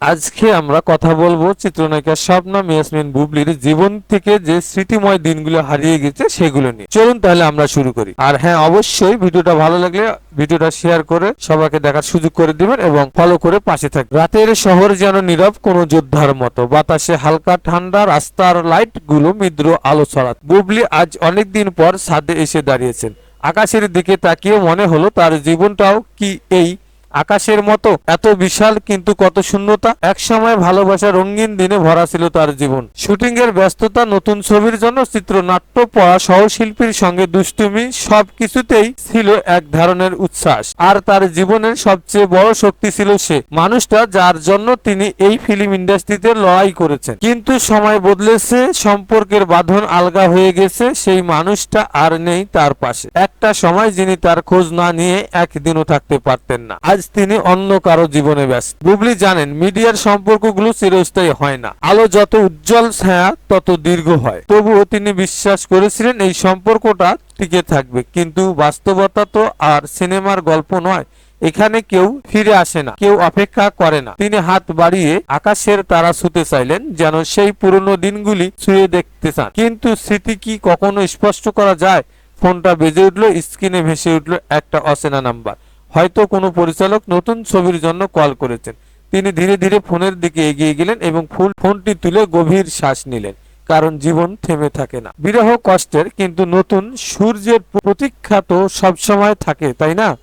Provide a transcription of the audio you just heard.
আজকে আমরা কথা বলব চিত্রনায়িকা স্বপ্না ইয়াসমিন বুবলির জীবন থেকে যে স্মৃতিময় দিনগুলো হারিয়ে গেছে সেগুলো নিয়ে। চলুন তাহলে আমরা শুরু করি। আর হ্যাঁ অবশ্যই ভিডিওটা ভালো লাগলে ভিডিওটা শেয়ার করে সবাইকে দেখার সুযোগ করে দিবেন এবং ফলো করে পাশে থাকবেন। রাতের শহর যেন নীরব কোনো যোদ্ধার মতো, বাতাসে হালকা ঠান্ডা, রাস্তার লাইটগুলো মৃদ্র আলো ছড়াত। বুবলি আজ অনেকদিন পর ছাদে এসে দাঁড়িয়েছেন। আকাশের দিকে তাকিয়ে মনে হলো তার জীবনটাও কি এই আকাশের মতো। এত বিশাল কিন্তু কত শূন্যতা। এক সময় ভালোবাসা রঙিন দিনে ভরা ছিল তার জীবন। শুটিং এর ব্যস্ততা, নতুন ছবির জন্য চিত্রনাট্য পড়া, সহশিল্পীর সঙ্গে দুষ্টুমি, সবকিছুতেই ছিল এক ধরনের উচ্ছ্বাস। আর তার জীবনের সবচেয়ে বড় শক্তি ছিল সে। মানুষটা যার জন্য তিনি এই ফিল্ম ইন্ডাস্ট্রিতে লড়াই করেছেন। কিন্তু সময় বদলেছে, সম্পর্কের বাঁধন আলগা হয়ে গেছে, সেই মানুষটা আর নেই তার পাশে। একটা সময় যিনি তার খোঁজ না নিয়ে একদিনও থাকতে পারতেন না। আজ তিনি অন্য কারও জীবনে ব্যস্ত। বুবলি জানেন, মিডিয়ার সম্পর্কগুলো চিরস্থায়ী হয় না। আলো যত উজ্জ্বল ছায়া, তত দীর্ঘ হয়। তবুও তিনি বিশ্বাস করেছিলেন এই সম্পর্কটা টিকে থাকবে। কিন্তু বাস্তবতা তো আর সিনেমার গল্প নয়। এখানে কেউ ফিরে আসে না, কেউ অপেক্ষা করে না। তিনি হাত বাড়িয়ে আকাশের তারা ছুতে চাইলেন, যেন সেই পুরনো দিনগুলি ছুঁয়ে দেখতে চান। কিন্তু স্মৃতি কি কখনো স্পষ্ট করা যায়? ফোনটা বেজে উঠল, স্ক্রিনে ভেসে উঠল একটা অচেনা নাম্বার। হয়তো কোনো পরিচালক নতুন ছবির জন্য কল করেছেন। তিনি ধীরে ধীরে ফোনের দিকে এগিয়ে গেলেন এবং ফুল ফোনটি তুলে গভীর শ্বাস নিলেন, কারণ জীবন থেমে থাকে না। বিরহ কষ্টের, কিন্তু নতুন সূর্যের প্রতীক্ষা তো সবসময় থাকে, তাই না?